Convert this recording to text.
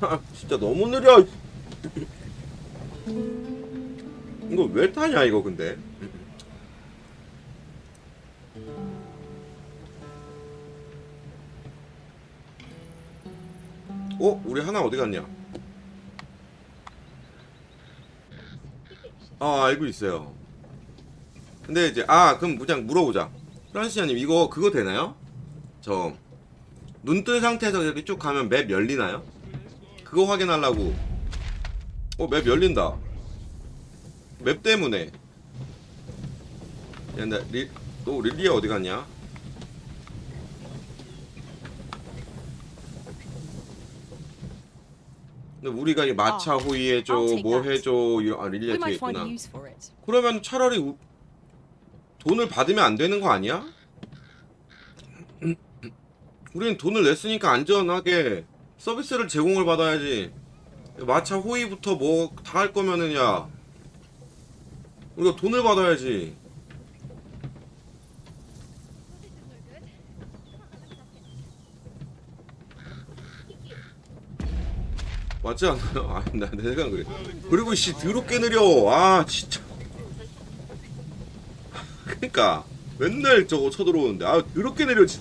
아, 진짜 너무 느려. 이거 왜 타냐 이거 근데? 어? 우리 하나 어디 갔냐? 아 알고 있어요. 근데 이제 아 그럼 그냥 물어보자. 프란시아님 이거 그거 되나요? 저 눈 뜬 상태에서 이렇게 쭉 가면 맵 열리나요? 그거 확인하려고. 어 맵 열린다. 맵 때문에. 야, 나 리, 너 릴리아 어디 갔냐? 근데 우리가 이 마차 아, 호의 해줘, I'll take 뭐. 해줘, 이런 아 릴리아 뒤에 있구나. 그러면 차라리 우- 돈을 받으면 안 되는 거 아니야? 우리는 돈을 냈으니까 안전하게 서비스를 제공을 받아야지. 마차 호의부터 뭐 다 할 거면은 야 우리가 돈을 받아야지. 맞지 않나요? 아니 나 내가 그래. 그리고 씨 더럽게 느려. 아 진짜. 그러니까 맨날 저거 쳐들어오는데 아 더럽게 느려 진짜.